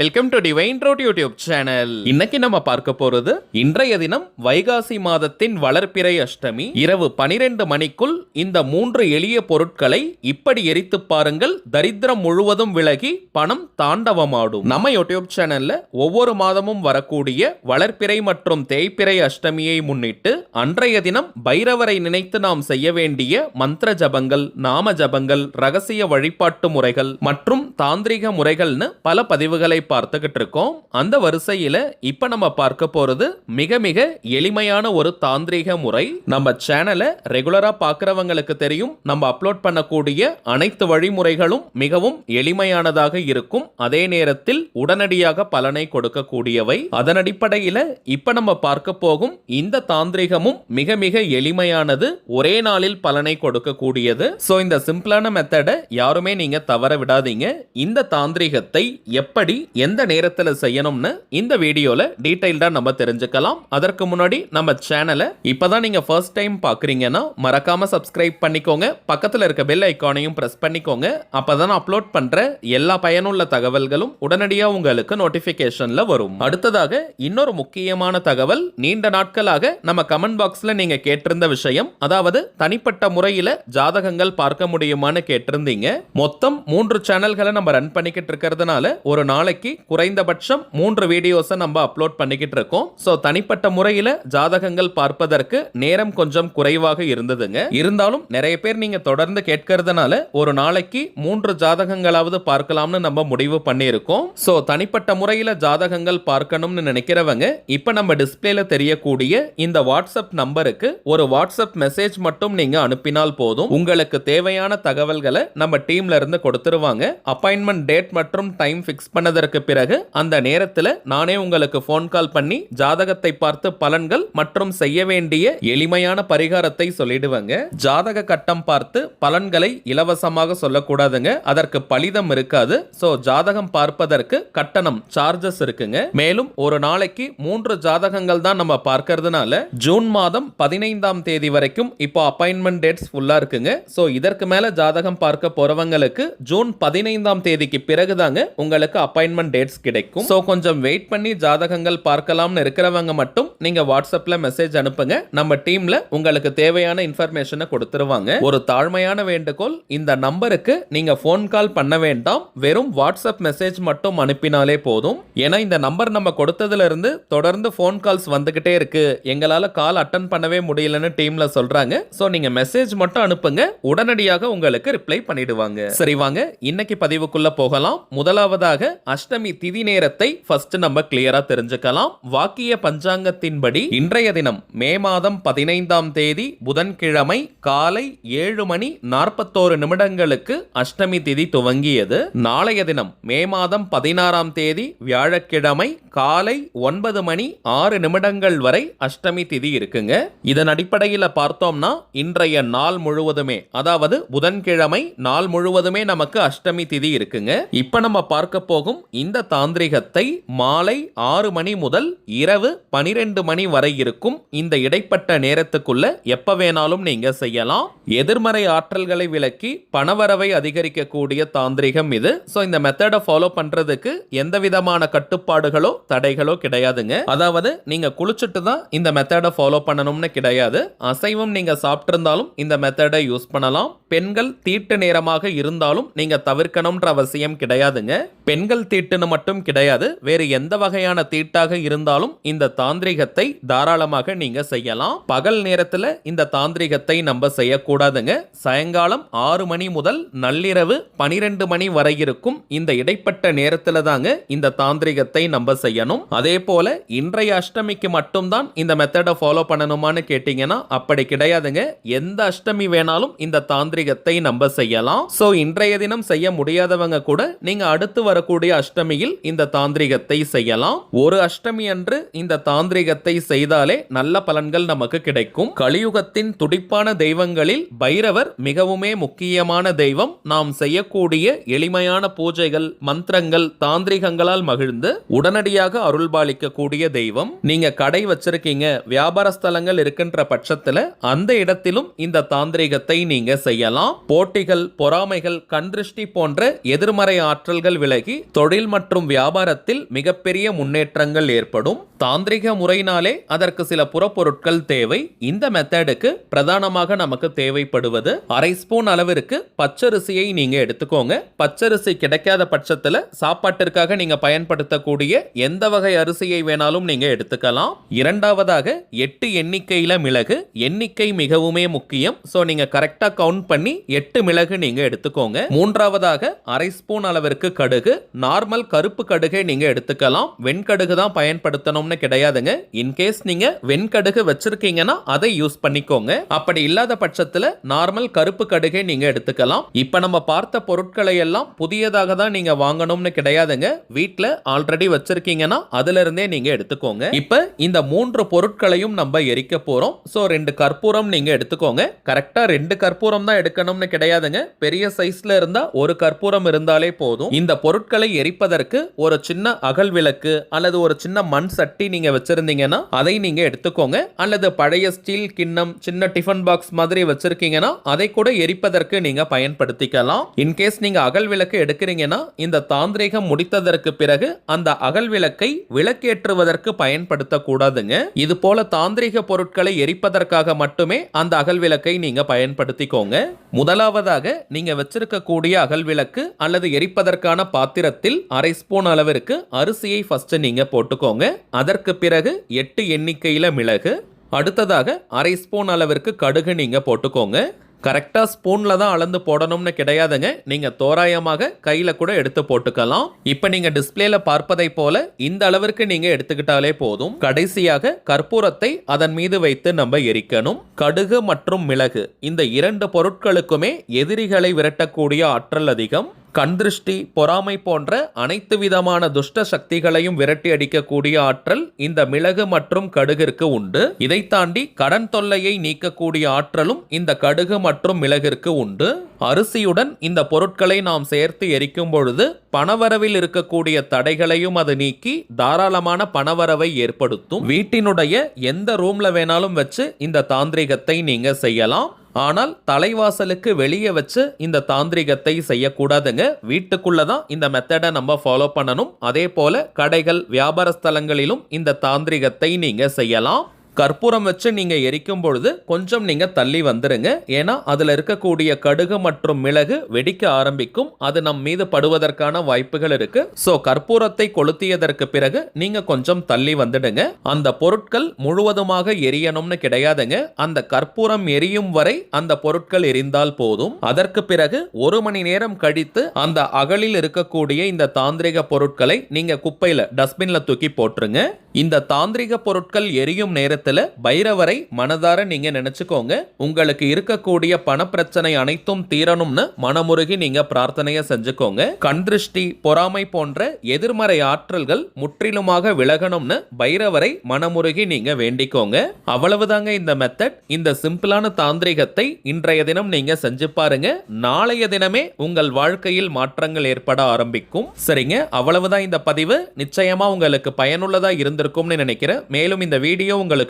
Welcome to divine road YouTube channel இன்னைக்கு நம்ம பார்க்க போறது இன்றைய தினம் வைகாசி மாதத்தின் வளர்ப்பிறை அஷ்டமி. இரவு பனிரெண்டு மணிக்குள் இந்த மூன்று எளிய பொருட்களை இப்படி எரித்து பாருங்கள். தரித்திரம் முழுவதும் விலகி பணம் தாண்டவமாடும். நம்ம யூடியூப் சேனல்ல ஒவ்வொரு மாதமும் வரக்கூடிய வளர்ப்பிறை மற்றும் தேய்ப்பிறை அஷ்டமியை முன்னிட்டு அன்றைய தினம் பைரவரை நினைத்து நாம் செய்ய வேண்டிய மந்திர ஜபங்கள் நாம ஜபங்கள் ரகசிய வழிபாட்டு முறைகள் மற்றும் தாந்திரிக முறைகள்னு பல பதிவுகளை பார்த்துக்கிட்டு இருக்கோம் அந்த வரிசையில இப்ப நம்ம பார்க்க போறது மிக மிக எளிமையான ஒரு தாந்திரிக முறை. நம்ம சேனலை ரெகுலரா பார்க்குறவங்களுக்கு தெரியும். நம்ம அப்லோட் பண்ணக்கூடிய அனைத்து வழிமுறைகளும் மிகவும் எளிமையானதாக இருக்கும். அதே நேரத்தில் உடனடியாக பலனை கொடுக்கக்கூடியவை. அதன் அடிப்படையில இப்ப நம்ம பார்க்க போகும் இந்த தாந்திரிகமும் மிக மிக எளிமையானது. ஒரே நாளில் பலனை கொடுக்கக்கூடியது. சோ இந்த சிம்பிளான மெத்தடை யாருமே நீங்க தவற விடாதீங்க. இந்த தாந்திரிகத்தை எப்படி எந்த நேரத்தில் செய்யணும்னு இந்த வீடியோவில் டீட்டெயில்டாக நம்ம தெரிஞ்சுக்கலாம். அதற்கு முன்னாடி நம்ம சேனலை இப்போ தான் நீங்கள் ஃபர்ஸ்ட் டைம் பார்க்குறீங்கன்னா மறக்காமல் சப்ஸ்கிரைப் பண்ணிக்கோங்க. பக்கத்தில் இருக்க பெல் ஐக்கானையும் ப்ரெஸ் பண்ணிக்கோங்க. அப்போ தான் அப்லோட் பண்ணுற எல்லா பயனுள்ள தகவல்களும் உடனடியாக உங்களுக்கு நோட்டிஃபிகேஷனில் வரும். அடுத்ததாக இன்னொரு முக்கியமான தகவல் நீண்ட நாட்களாக நம்ம கமெண்ட் பாக்ஸில் நீங்கள் கேட்டிருந்த விஷயம் அதாவது தனிப்பட்ட முறையில் ஜாதகங்கள் பார்க்க முடியுமான்னு கேட்டிருந்தீங்க. மொத்தம் மூன்று சேனல்களை நம்ம ரன் பண்ணிக்கிட்டு இருக்கிறதுனால ஒரு நாளைக்கு குறைந்தபட்சம் மூன்று வீடியோஸை நம்ம அப்லோட் பண்ணிக்கிட்டு இருக்கோம். ஸோ தனிப்பட்ட முறையில் ஜாதகங்கள் பார்ப்பதற்கு நேரம் கொஞ்சம் குறைவாக இருந்ததுங்க. இருந்தாலும் நிறைய பேர் நீங்க தொடர்ந்து கேட்கறதுனால ஒரு நாளைக்கு மூன்று ஜாதகங்களாவது பார்க்கலாம்னு நம்ம முடிவு பண்ணியிருக்கோம். ஸோ தனிப்பட்ட முறையில் ஜாதகங்கள் பார்க்கணும்னு நினைக்கிறவங்க இப்போ நம்ம டிஸ்பிளேல தெரியக்கூடிய இந்த வாட்ஸ்அப் நம்பருக்கு ஒரு வாட்ஸ்அப் மெசேஜ் மட்டும் நீங்க அனுப்பினால் போதும். உங்களுக்கு தேவையான தகவல்களை நம்ம டீம்ல இருந்து கொடுத்துருவாங்க. அப்பாயின்மெண்ட் டேட் மற்றும் டைம் ஃபிக்ஸ் பண்ணதற்கு பிறகு அந்த நேரத்தில் நானே உங்களுக்கு ஃபோன் கால் பண்ணி ஜாதகத்தை பார்த்து பலன்கள் மற்றும் செய்ய வேண்டிய எளிமையான பரிகாரத்தை சொல்லிடுவேங்க. ஜாதக கட்டம் பார்த்து பலன்களை இலவசமாக சொல்லக்கூடாதுங்க. அதற்கு பலிதம் இருக்காது. ஸோ ஜாதகம் பார்ப்பதற்கு கட்டணம் சார்ஜஸ் இருக்குங்க. மேலும் ஒரு நாளைக்கு மூன்று ஜாதகங்கள் தான் நம்ம பார்க்கறதுனால ஜூன் மாதம் பதினைந்தாம் தேதி வரைக்கும் இப்போ அப்பாயின்மெண்ட் டேட்ஸ் ஃபுல்லா இருக்குங்க. ஸோ இதற்கு மேல ஜாதகம் பார்க்க போறவங்களுக்கு ஜூன் பதினைந்தாம் தேதிக்கு பிறகுதாங்க உங்களுக்கு அப்பாயின்மெண்ட் டேட்ஸ் கிடைக்கும். ஸோ கொஞ்சம் வெயிட் பண்ணி ஜாதகங்கள் பார்க்கலாம்னு இருக்கிறவங்க மட்டும் நீங்க வாட்ஸ்அப்ல மெசேஜ் அனுப்புங்க. நம்ம டீம்ல உங்களுக்கு தேவையான இன்ஃபர்மேஷனை கொடுத்துருவாங்க. ஒரு தாழ்மையான வேண்டுகோள் இந்த நம்பருக்கு நீங்க ஃபோன் கால் பண்ண வேண்டாம். வெறும் வாட்ஸ்அப் மெசேஜ் மட்டும் அனுப்பினாலே போதும். ஏன்னா இந்த நம்பர் நம்ம கொடுத்ததுல இருந்து தொடர்ந்து ஃபோன் கால்ஸ் வந்துகிட்டே இருக்கு. எங்களால கால் அட்டன் பண்ணவே முடியலன்னு டீம்ல சொல்றாங்க. ஸோ நீங்க மெசேஜ் மட்டும் அனுப்புங்க. உடனடியாக உங்களுக்கு ரிப்ளை பண்ணிடுவாங்க. சரி வாங்க. இன்னைக்கு பதிவுக்குள்ள போகலாம். முதலாவதாக அஷ்டமி திதி நேரத்தை ஃபர்ஸ்ட் நம்ம கிளியரா தெரிஞ்சுக்கலாம். வாக்கிய பஞ்சாங்கத்தின்படி இன்றைய தினம் மே மாதம் பதினைந்தாம் தேதி புதன்கிழமை காலை ஏழு மணி நாற்பத்தோரு நிமிடங்களுக்கு அஷ்டமி திதி துவங்கியது. நாளைய தினம் மே மாதம் பதினாறாம் தேதி வியாழக்கிழமை காலை ஒன்பது மணி ஆறு நிமிடங்கள் வரை அஷ்டமி திதி இருக்குங்க. இதன் அடிப்படையில் பார்த்தோம்னா இன்றைய நாள் முழுவதுமே அதாவது புதன்கிழமை நாள் முழுவதுமே நமக்கு அஷ்டமி திதி இருக்குங்க. இப்ப நம்ம பார்க்க போகும் இந்த தாந்திரிகத்தை மாலை ஆறு மணி முதல் இரவு பனிரெண்டு மணி வரை இருக்கும் இந்த இடைப்பட்ட நேரத்துக்குள்ள எப்ப வேணாலும் நீங்க செய்யலாம். எதிர்மறை ஆற்றல்களை விலக்கி பணவரவை அதிகரிக்கக்கூடிய தாந்திரிகம் இது. ஸோ இந்த மெத்தடை ஃபாலோ பண்றதுக்கு எந்த விதமான கட்டுப்பாடுகளோ தடைகளோ கிடையாதுங்க. அதாவது நீங்க குளிச்சுட்டு தான் இந்த மெத்தடை ஃபாலோ பண்ணணும்னு கிடையாது. அசைவம் நீங்க சாப்பிட்டிருந்தாலும் இந்த மெத்தடை யூஸ் பண்ணலாம். பெண்கள் தீட்டு நேரமாக இருந்தாலும் நீங்க தவிர்க்கணும்ன்ற அவசியம் கிடையாதுங்க. பெண்கள் தீட்டுன்னு மட்டும் கிடையாது. வேறு எந்த வகையான தீட்டாக இருந்தாலும் இந்த தாந்திரிகத்தை தாராளமாக நீங்க செய்யலாம். பகல் நேரத்துல இந்த தாந்திரிகத்தை நம்ம செய்யக்கூடாதுங்க. சாயங்காலம் ஆறு மணி முதல் நள்ளிரவு பனிரெண்டு மணி வரை இருக்கும் இந்த இடைப்பட்ட நேரத்துல தாங்க இந்த தாந்திரிகத்தை நம்ம செய்யணும். அதே போல இன்றைய அஷ்டமிக்கு மட்டும்தான் இந்த மெத்தடை ஃபாலோ பண்ணணுமான்னு கேட்டீங்கன்னா அப்படி கிடையாதுங்க. எந்த அஷ்டமி வேணாலும் இந்த தாந்திரிகத்தை நம்ம செய்யலாம். சோ இன்றைய தினம் செய்ய முடியாதவங்க கூட நீங்க அடுத்து வரக்கூடிய அஷ்டமியில் இந்த தாந்திரிகத்தை செய்யலாம். ஒரு அஷ்டமி அன்று இந்த தாந்திரிகத்தை செய்தாலே நல்ல பலன்கள் நமக்கு கிடைக்கும். கலியுகத்தின் துடிப்பான தெய்வங்களில் பைரவர் மிகவுமே முக்கியமான தெய்வம். நாம் செய்யக்கூடிய எளிமையான பூஜைகள் மந்திரங்கள் தாந்திரிகங்களால் மகிழ்ந்து உடனடியாக அருள்பாலிக்கக்கூடிய தெய்வம். நீங்க கடை வச்சிருக்கீங்க வியாபார ஸ்தலங்கள் இருக்கின்ற பட்சத்துல அந்த இடத்திலும் இந்த தாந்திரிகத்தை நீங்க செய்யலாம். போட்டிகள் பொறாமைகள் கண்திருஷ்டி போன்ற எதிர்மறை ஆற்றல்கள் விலகி தொழில் மற்றும் வியாபாரத்தில் மிகப்பெரிய முன்னேற்றங்கள் ஏற்படும். தாந்திரிக முறையினாலே அதற்கு சில புறப்பொருட்கள் தேவை. இந்த மெத்தடுக்கு பிரதானமாக நமக்கு தேவைப்படுவது அரை ஸ்பூன் அளவிற்கு பச்சரிசியை நீங்க எடுத்துக்கோங்க. பச்சரிசி கிடைக்காத பட்சத்துல சாப்பாட்டிற்காக நீங்க பயன்படுத்தக்கூடிய எந்த வகை அரிசியை வேணாலும் நீங்க எடுத்துக்கலாம். இரண்டாவதாக எட்டு எண்ணிக்கையில மிளகு. எண்ணிக்கை மிகவுமே முக்கியம். சோ நீங்க கரெக்டா கவுண்ட் பண்ணி எட்டு மிளகு நீங்க எடுத்துக்கோங்க. மூன்றாவதாக அரை ஸ்பூன் அளவிற்கு கடுகு. நார்மல் கருப்பு கடுகை நீங்க எடுத்துக்கலாம். வெண்கடுகு தான் பயன்படுத்தணும்னு கிடையாதுங்க. இன்கேஸ் நீங்க வெண்கடுகு வச்சிருக்கீங்கன்னா அதை யூஸ் பண்ணிக்கோங்க. அப்படி இல்லாத பட்சத்தில் நார்மல் கருப்பு கடுகை நீங்க எடுத்துக்கலாம். இப்ப நம்ம பார்த்த பொருட்களை எல்லாம் புதியதாக தான் நீங்க வாங்கணும்னு கிடையாதுங்க. வீட்டில் ஆல்ரெடி வச்சிருக்கீங்கன்னா அதுல இருந்தே நீங்க எடுத்துக்கோங்க. இப்ப இந்த மூன்று பொருட்களையும் நம்ம எரிக்க போறோம். சோ ரெண்டு கற்பூரம் நீங்க எடுத்துக்கோங்க. கரெக்டா ரெண்டு கற்பூரம் தான் எடுக்கணும்னு கிடையாதுங்க. பெரிய சைஸ்ல இருந்தா ஒரு கற்பூரம் இருந்தாலே போதும். இந்த பொருட்களை எரிப்பதற்கு ஒரு சின்ன அகல் விளக்கு அல்லது ஒரு சின்ன மண் சட்டி நீங்க வச்சிருந்தீங்கன்னா அதை நீங்க எடுத்துக்கோங்க. அல்லது பழைய ஸ்டீல் கிண்ணம் சின்ன டிஃபன் பாக்ஸ் மாதிரி வச்சிருக்கீங்கன்னா அதை கூட எரிப்பதற்கு நீங்க பயன்படுத்திக்கலாம். இன்கேஸ் நீங்க அகல் விளக்கு எடுக்கிறீங்கன்னா இந்த தாந்திரிகம் முடித்ததற்கு பிறகு அந்த அகல் விளக்கை விளக்கேற்றுவதற்கு பயன்படுத்தக்கூடாதுங்க. இது போல தாந்திரிக பொருட்களை எரிப்பதற்காக மட்டுமே அந்த அகல் விளக்கை நீங்க பயன்படுத்திக்கோங்க. முதலாவதாக நீங்கள் வச்சிருக்கக்கூடிய அகல் விளக்கு அல்லது எரிப்பதற்கான பாத்திரத்தில் அரை ஸ்பூன் அளவிற்கு அரிசியை ஃபஸ்ட்டு நீங்கள் போட்டுக்கோங்க. அதற்கு பிறகு எட்டு எண்ணிக்கையில் மிளகு. அடுத்ததாக அரை ஸ்பூன் அளவிற்கு கடுகு நீங்கள் போட்டுக்கோங்க. கரெக்டாக ஸ்பூனில் தான் அளந்து போடணும்னு கிடையாதுங்க. நீங்கள் தோராயமாக கையில் கூட எடுத்து போட்டுக்கலாம். இப்போ நீங்கள் டிஸ்பிளேல பார்ப்பதை போல இந்த அளவிற்கு நீங்கள் எடுத்துக்கிட்டாலே போதும். கடைசியாக கற்பூரத்தை அதன் மீது வைத்து நம்ம எரிக்கணும். கடுகு மற்றும் மிளகு இந்த இரண்டு பொருட்களுக்குமே எதிரிகளை விரட்டக்கூடிய ஆற்றல் அதிகம். கண்திருஷ்டி பொறாமை போன்ற அனைத்து விதமான துஷ்ட சக்திகளையும் விரட்டி அடிக்கக்கூடிய ஆற்றல் இந்த மிளகு மற்றும் கடுகிற்கு உண்டு. இதை தாண்டி கடன் தொல்லையை நீக்கக்கூடிய ஆற்றலும் இந்த கடுகு மற்றும் மிளகிற்கு உண்டு. அரிசியுடன் இந்த பொருட்களை நாம் சேர்த்து எரிக்கும் பொழுது பணவரவில் இருக்கக்கூடிய தடைகளையும் அது நீக்கி தாராளமான பணவரவை ஏற்படுத்தும். வீட்டினுடைய எந்த ரூம்ல வேணாலும் வச்சு இந்த தாந்திரிகத்தை நீங்க செய்யலாம். ஆனால் தலைவாசலுக்கு வெளியே வச்சு இந்த தாந்திரிகத்தை செய்யக்கூடாதுங்க. வீட்டுக்குள்ள தான் இந்த மெத்தடை நம்ம ஃபாலோ பண்ணணும். அதே போல கடைகள் வியாபார ஸ்தலங்களிலும் இந்த தாந்திரிகத்தை நீங்கள் செய்யலாம். கற்பூரம் வச்சு நீங்கள் எரிக்கும் பொழுது கொஞ்சம் நீங்கள் தள்ளி வந்துருங்க. ஏன்னா அதில் இருக்கக்கூடிய கடுகு மற்றும் மிளகு வெடிக்க ஆரம்பிக்கும். அது நம் மீது படுவதற்கான வாய்ப்புகள் இருக்கு. ஸோ கற்பூரத்தை கொளுத்தியதற்கு பிறகு நீங்கள் கொஞ்சம் தள்ளி வந்துடுங்க. அந்த பொருட்கள் முழுவதுமாக எரியணும்னு கிடையாதுங்க. அந்த கற்பூரம் எரியும் வரை அந்த பொருட்கள் எரிந்தால் போதும். அதற்கு பிறகு ஒரு மணி நேரம் கழித்து அந்த அகலில் இருக்கக்கூடிய இந்த தாந்திரிக பொருட்களை நீங்கள் குப்பையில் டஸ்ட்பினில் தூக்கி போட்டுருங்க. இந்த தாந்திரிக பொருட்கள் எரியும் நேரத்தில் பைரவரை மனதார நீங்க நினைச்சுக்கோங்க. உங்களுக்கு இருக்கக்கூடிய பணப்பிரச்சனை அனைத்தும் தீரணும்னு மனமுருகி நீங்க பிரார்த்தனையை செஞ்சுக்கோங்க. கண் திருஷ்டி பொறாமை போன்ற எதிர்மறை ஆற்றல்கள் முற்றிலுமாக விலகணும்னு பைரவரை மனமுருகி நீங்க வேண்டிக்கோங்க. அவ்வளவுதாங்க இந்த மெத்தட் இந்த சிம்பிளான தாந்திரிகத்தை இன்றைய தினம் நீங்க செஞ்சு பாருங்க. நாளைய தினமே உங்கள் வாழ்க்கையில் மாற்றங்கள் ஏற்பட ஆரம்பிக்கும். சரிங்க? அவ்வளவுதான் இந்த பதிவு. நிச்சயமா உங்களுக்கு பயனுள்ளதா இருந்திருக்கும்னு நினைக்கிறேன். மேலும் இந்த வீடியோ உங்களுக்கு